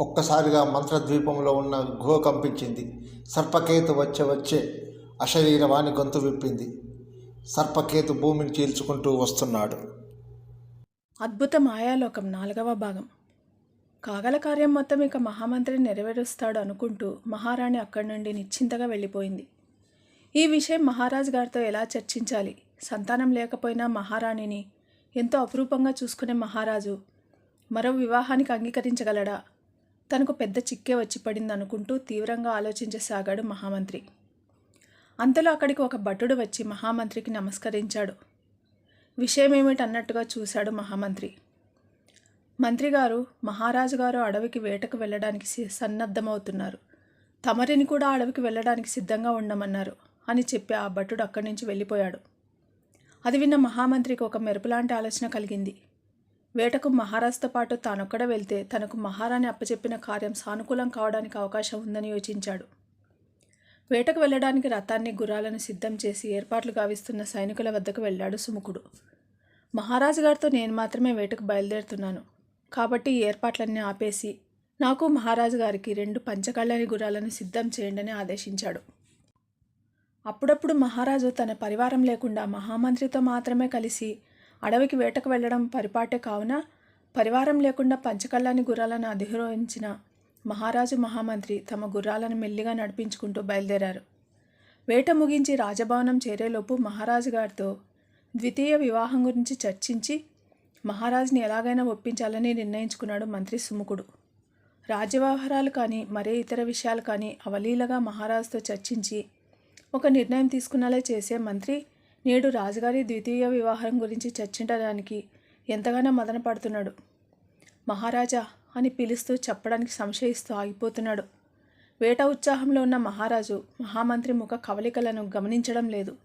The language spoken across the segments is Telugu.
ఒక్కసారిగా మంత్రద్వీపంలో ఉన్న గుహ కంపించింది. సర్పకేతు వచ్చే వచ్చే అశరీరవాణి గొంతు విప్పింది. సర్పకేతు భూమిని చీల్చుకుంటూ వస్తున్నాడు. అద్భుత మాయాలోకం నాలుగవ భాగం. కాగల కార్యం మొత్తం ఇక మహామంత్రి నెరవేరుస్తాడు అనుకుంటూ మహారాణి అక్కడి నుండి నిశ్చింతగా వెళ్ళిపోయింది. ఈ విషయం మహారాజు గారితో ఎలా చర్చించాలి? సంతానం లేకపోయినా మహారాణిని ఎంతో అపురూపంగా చూసుకునే మహారాజు మరో వివాహానికి అంగీకరించగలడా? తనకు పెద్ద చిక్కే వచ్చి పడింది అనుకుంటూ తీవ్రంగా ఆలోచించసాగాడు మహామంత్రి. అంతలో అక్కడికి ఒక భటుడు వచ్చి మహామంత్రికి నమస్కరించాడు. విషయం ఏమిటన్నట్టుగా చూశాడు మహామంత్రి. మంత్రిగారు మహారాజు గారు అడవికి వేటకు వెళ్ళడానికి సి- సన్నద్ధమవుతున్నారు. తమరిని కూడా అడవికి వెళ్ళడానికి సిద్ధంగా ఉండమన్నారు అని చెప్పి ఆ భటుడు అక్కడి నుంచి వెళ్ళిపోయాడు. అది విన్న మహామంత్రికి ఒక మెరుపులాంటి ఆలోచన కలిగింది. వేటకు మహారాజుతో పాటు తానొక్కడ వెళ్తే తనకు మహారాణి అప్పచెప్పిన కార్యం సానుకూలం కావడానికి అవకాశం ఉందని యోచించాడు. వేటకు వెళ్ళడానికి రథాన్ని గుర్రాలను సిద్ధం చేసి ఏర్పాట్లు గావిస్తున్న సైనికుల వద్దకు వెళ్ళాడు సుముఖుడు. మహారాజు గారితో నేను మాత్రమే వేటకు బయలుదేరుతున్నాను. కాబట్టి ఈ ఏర్పాట్లన్నీ ఆపేసి నాకు మహారాజు గారికి రెండు పంచకళ్యాణి గుర్రాలను సిద్ధం చేయండి అని ఆదేశించాడు. అప్పుడప్పుడు మహారాజు తన పరివారం లేకుండా మహామంత్రితో మాత్రమే కలిసి అడవికి వేటకు వెళ్ళడం పరిపాటే కావున పరివారం లేకుండా పంచకళ్యాణి గుర్రాలను అధిరోహించిన మహారాజు మహామంత్రి తమ గుర్రాలను మెల్లిగా నడిపించుకుంటూ బయలుదేరారు. వేట ముగించి రాజభవనం చేరేలోపు మహారాజు గారితో ద్వితీయ వివాహం గురించి చర్చించి మహారాజుని ఎలాగైనా ఒప్పించాలని నిర్ణయించుకున్నాడు మంత్రి సుముఖుడు. రాజ్యవ్యవహారాలు కానీ మరే ఇతర విషయాలు కానీ అవలీలగా మహారాజుతో చర్చించి ఒక నిర్ణయం తీసుకునేలా చేసే మంత్రి నేడు రాజుగారి ద్వితీయ వివాహం గురించి చర్చించడానికి ఎంతగానో మదన పడుతున్నాడు మహారాజా అని పిలుస్తూ చెప్పడానికి సంశయిస్తూ ఆగిపోతున్నాడు. వేట ఉత్సాహంలో ఉన్న మహారాజు మహామంత్రి ముఖ కవలికలను గమనించడం లేదు.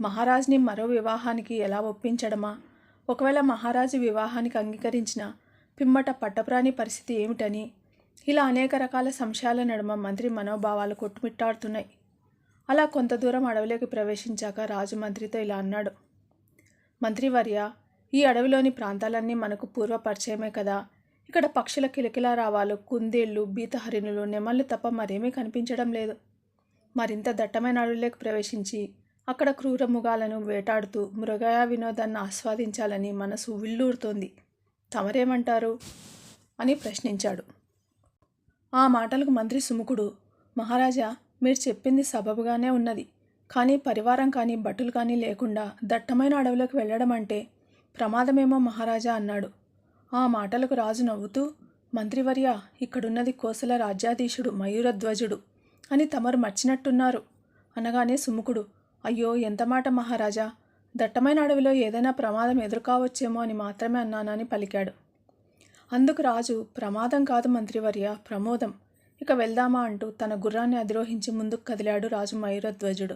మహారాజుని మరో వివాహానికి ఎలా ఒప్పించడమా? ఒకవేళ మహారాజు వివాహానికి అంగీకరించిన పిమ్మట పట్టప్రాణి పరిస్థితి ఏమిటని? ఇలా అనేక రకాల సంశయాల నడుమ మంత్రి మనోభావాలు కొట్టుమిట్టాడుతున్నాయి. అలా కొంత దూరం అడవిలోకి ప్రవేశించాక రాజు మంత్రితో ఇలా అన్నాడు. మంత్రివర్య ఈ అడవిలోని ప్రాంతాలన్నీ మనకు పూర్వ పరిచయమే కదా. ఇక్కడ పక్షుల కిలకిల రావాలు కుందేళ్ళు బీతహరిణులు నెమళ్ళు తప్ప మరేమీ కనిపించడం లేదు. మరింత దట్టమైన అడవిలోకి ప్రవేశించి అక్కడ క్రూర మృగాలను వేటాడుతూ మృగయ వినోదాన్ని ఆస్వాదించాలని మనసు విల్లూరుతోంది. తమరేమంటారు? అని ప్రశ్నించాడు. ఆ మాటలకు మంత్రి సుముఖుడు మహారాజా మీరు చెప్పింది సబబుగానే ఉన్నది. కానీ పరివారం కానీ భటులు కానీ లేకుండా దట్టమైన అడవులకు వెళ్ళడం అంటే ప్రమాదమేమో మహారాజా అన్నాడు. ఆ మాటలకు రాజు నవ్వుతూ మంత్రివర్య ఇక్కడున్నది కోసల రాజ్యాధీశుడు మయూరధ్వజుడు అని తమరు మర్చినట్టున్నారు. అనగానే సుముఖుడు అయ్యో ఎంత మాట మహారాజా! దట్టమైన అడవిలో ఏదైనా ప్రమాదం ఎదురుకావచ్చేమో అని మాత్రమే అన్నానని పలికాడు. అందుకు రాజు ప్రమాదం కాదు మంత్రివర్య ప్రమోదం. ఇక వెళ్దామా అంటూ తన గుర్రాన్ని అధిరోహించి ముందుకు కదిలాడు రాజు మయూరధ్వజుడు.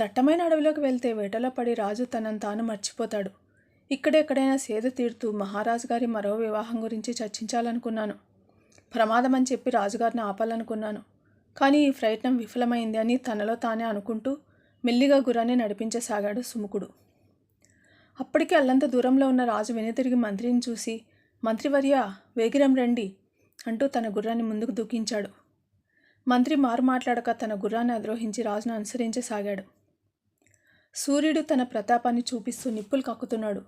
దట్టమైన అడవిలోకి వెళ్తే వేటలో పడి రాజు తనను తాను మర్చిపోతాడు. ఇక్కడెక్కడైనా సేద తీరుతూ మహారాజు గారి మరో వివాహం గురించి చర్చించాలనుకున్నాను. ప్రమాదమని చెప్పి రాజుగారిని ఆపాలనుకున్నాను. కానీ ఈ ప్రయత్నం విఫలమైంది అని తనలో తానే అనుకుంటూ మెల్లిగా గుర్రాన్ని నడిపించసాగాడు సుముఖుడు. అప్పటికే అల్లంత దూరంలో ఉన్న రాజు వెనుతిరిగి మంత్రిని చూసి మంత్రివర్య వేగిరం రండి. అంటూ తన గుర్రాన్ని ముందుకు దూకించాడు. మంత్రి మారు మాట్లాడక తన గుర్రాన్ని అద్రోహించి రాజును అనుసరించసాగాడు. సూర్యుడు తన ప్రతాపాన్ని చూపిస్తూ నిప్పులు కక్కుతున్నాడు.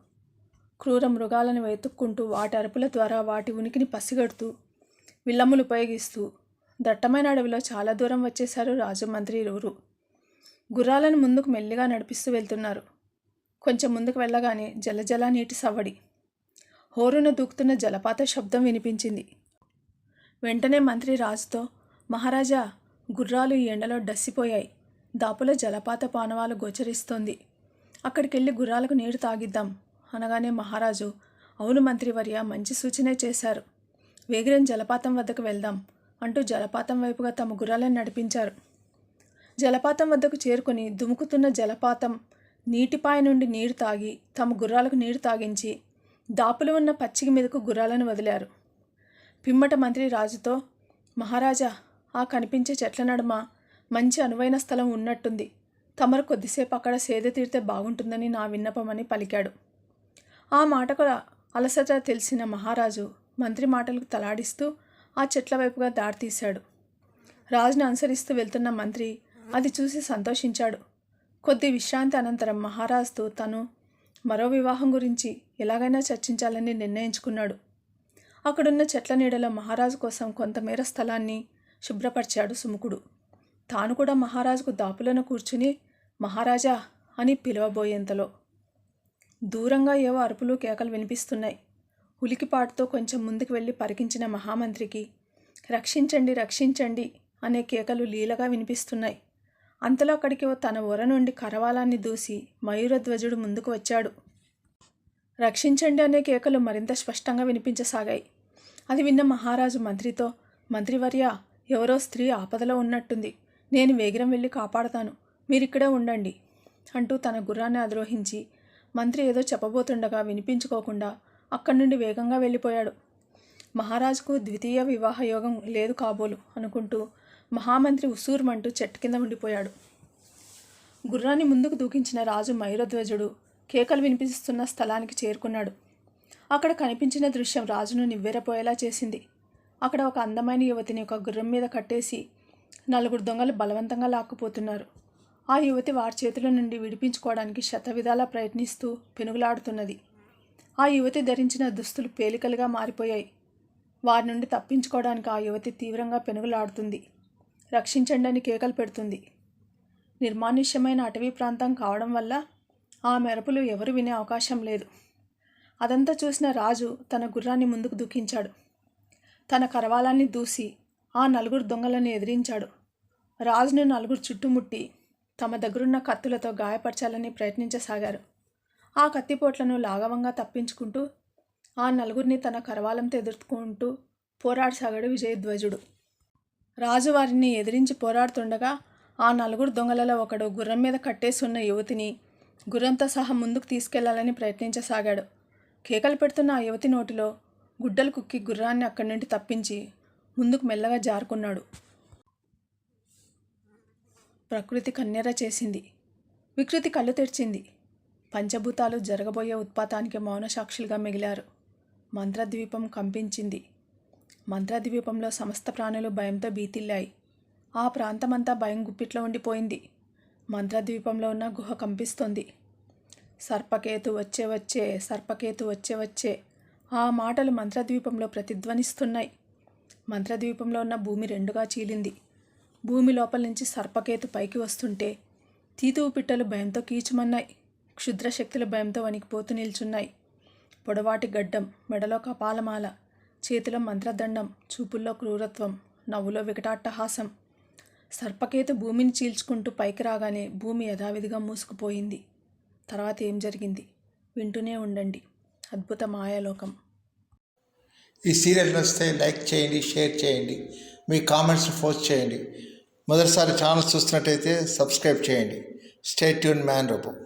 క్రూర మృగాలను వెతుక్కుంటూ వాటి అరుపుల ద్వారా వాటి ఉనికిని పసిగడుతూ విల్లములు ఉపయోగిస్తూ దట్టమైన అడవిలో చాలా దూరం వచ్చేశారు రాజు మంత్రి ఇరువురు గుర్రాలను ముందుకు మెల్లిగా నడిపిస్తూ వెళ్తున్నారు. కొంచెం ముందుకు వెళ్ళగానే జలజల నీటి సవ్వడి. హోరున దూకుతున్న జలపాత శబ్దం వినిపించింది. వెంటనే మంత్రి రాజుతో మహారాజా గుర్రాలు ఈ ఎండలో డస్సిపోయాయి. దాపులో జలపాత పానవాలు గోచరిస్తోంది. అక్కడికెళ్ళి గుర్రాలకు నీరు తాగిద్దాం. అనగానే మహారాజు అవును మంత్రివర్య మంచి సూచనే చేశారు. వేగిరం జలపాతం వద్దకు వెళ్దాం అంటూ జలపాతం వైపుగా తమ గుర్రాలను నడిపించారు. జలపాతం వద్దకు చేరుకొని దుముకుతున్న జలపాతం నీటిపాయ నుండి నీరు తాగి తమ గుర్రాలకు నీరు తాగించి దాపులు ఉన్న పచ్చిక మీదకు గుర్రాలను వదిలారు. పిమ్మట మంత్రి రాజుతో మహారాజా ఆ కనిపించే చెట్ల నడుమ మంచి అనువైన స్థలం ఉన్నట్టుంది. తమరు కొద్దిసేపు అక్కడ సేద తీరితే బాగుంటుందని నా విన్నపమని పలికాడు. ఆ మాటకు అలసట తెలిసిన మహారాజు మంత్రి మాటలకు తలాడిస్తూ ఆ చెట్ల వైపుగా దారి తీశాడు. రాజును అనుసరిస్తూ వెళ్తున్న మంత్రి అది చూసి సంతోషించాడు. కొద్ది విశ్రాంతి అనంతరం మహారాజుతో తను మరో వివాహం గురించి ఎలాగైనా చర్చించాలని నిర్ణయించుకున్నాడు. అక్కడున్న చెట్ల నీడలో మహారాజు కోసం కొంతమేర స్థలాన్ని శుభ్రపరిచాడు సుముఖుడు. తాను కూడా మహారాజుకు దాపులను కూర్చుని మహారాజా అని పిలవబోయేంతలో. దూరంగా ఏవో అరుపులు కేకలు వినిపిస్తున్నాయి. ఉలికిపాటుతో కొంచెం ముందుకు వెళ్ళి పరికించిన మహామంత్రికి రక్షించండి రక్షించండి అనే కేకలు లీలగా వినిపిస్తున్నాయి. అంతలో అక్కడికి ఓ తన ఒర నుండి కరవాలాన్ని దూసి మయూరధ్వజుడు ముందుకు వచ్చాడు. రక్షించండి అనే కేకలు మరింత స్పష్టంగా వినిపించసాగాయి. అది విన్న మహారాజు మంత్రితో మంత్రివర్య ఎవరో స్త్రీ ఆపదలో ఉన్నట్టుంది. నేను వేగిరం వెళ్ళి కాపాడతాను. మీరిక్కడే ఉండండి అంటూ తన గుర్రాన్ని అధిరోహించి మంత్రి ఏదో చెప్పబోతుండగా వినిపించుకోకుండా అక్కడి నుండి వేగంగా వెళ్ళిపోయాడు. మహారాజుకు ద్వితీయ వివాహ యోగం లేదు కాబోలు అనుకుంటూ మహామంత్రి ఉసూరుమంటూ చెట్టు కింద ఉండిపోయాడు. గుర్రాన్ని ముందుకు దూకించిన రాజు మైరధ్వజుడు కేకలు వినిపిస్తున్న స్థలానికి చేరుకున్నాడు. అక్కడ కనిపించిన దృశ్యం రాజును నివ్వెరపోయేలా చేసింది. అక్కడ ఒక అందమైన యువతిని ఒక గుర్రం మీద కట్టేసి నలుగురు దొంగలు బలవంతంగా లాక్కుపోతున్నారు. ఆ యువతి వారి చేతుల నుండి విడిపించుకోవడానికి శతవిధాలా ప్రయత్నిస్తూ పెనుగులాడుతున్నది. ఆ యువతి ధరించిన దుస్తులు పేలికలుగా మారిపోయాయి. వారి నుండి తప్పించుకోవడానికి ఆ యువతి తీవ్రంగా పెనుగులాడుతుంది. రక్షించండి అని కేకలు పెడుతుంది. నిర్మానుష్యమైన అటవీ ప్రాంతం కావడం వల్ల ఆ మెరుపులు ఎవరు వినే అవకాశం లేదు. అదంతా చూసిన రాజు తన గుర్రాన్ని ముందుకు దూకించాడు. తన కరవాలాన్ని దూసి ఆ నలుగురు దొంగలను ఎదిరించాడు. రాజును నలుగురు చుట్టుముట్టి తమ దగ్గరున్న కత్తులతో గాయపరచాలని ప్రయత్నించసాగారు. ఆ కత్తిపోట్లను లాఘవంగా తప్పించుకుంటూ ఆ నలుగురిని తన కరవాలంతో ఎదుర్కొంటూ పోరాడసాగాడు విజయధ్వజుడు. రాజు వారిని ఎదిరించి పోరాడుతుండగా ఆ నలుగురు దొంగలలో ఒకడు గుర్రం మీద కట్టేసి ఉన్న యువతిని గుర్రంతో సహా ముందుకు తీసుకెళ్ళాలని ప్రయత్నించసాగాడు. కేకలు పెడుతున్న ఆ యువతి నోటిలో గుడ్డలు కుక్కి గుర్రాన్ని అక్కడి నుండి తప్పించి ముందుకు మెల్లగా జారుకున్నాడు. ప్రకృతి కన్నెర చేసింది. వికృతి కళ్ళు తెరిచింది. పంచభూతాలు జరగబోయే ఉత్పాతానికి మౌన సాక్షులుగా మిగిలారు. మంత్రద్వీపం కంపించింది. మంత్రద్వీపంలో సమస్త ప్రాణులు భయంతో బీతిల్లాయి ఆ ప్రాంతమంతా భయం గుప్పిట్లో ఉండిపోయింది. మంత్రద్వీపంలో ఉన్న గుహ కంపిస్తోంది. సర్పకేతు వచ్చే వచ్చే సర్పకేతు వచ్చే వచ్చే. ఆ మాటలు మంత్రద్వీపంలో ప్రతిధ్వనిస్తున్నాయి. మంత్రద్వీపంలో ఉన్న భూమి రెండుగా చీలింది. భూమి లోపల నుంచి సర్పకేతు పైకి వస్తుంటే తీతువు పిట్టలు భయంతో కీచుమన్నాయి. క్షుద్రశక్తుల భయంతో వణికిపోతూ నిల్చున్నాయి. పొడవాటి గడ్డం మెడలో కపాలమాల చేతిలో మంత్రదండం చూపుల్లో క్రూరత్వం నవ్వులో వికటాట్టహాసం. సర్పకేతు భూమిని చీల్చుకుంటూ పైకి రాగానే భూమి యథావిధిగా మూసుకుపోయింది. తర్వాత ఏం జరిగింది? వింటూనే ఉండండి. అద్భుత మాయాలోకం. ఈ సీరియల్ నచ్చితే లైక్ చేయండి షేర్ చేయండి. మీ కామెంట్స్ పోస్ట్ చేయండి. మొదటిసారి ఛానల్ చూస్తున్నట్టయితే సబ్స్క్రైబ్ చేయండి. స్టేట్ ట్యూన్ మ్యాన్ రూపం.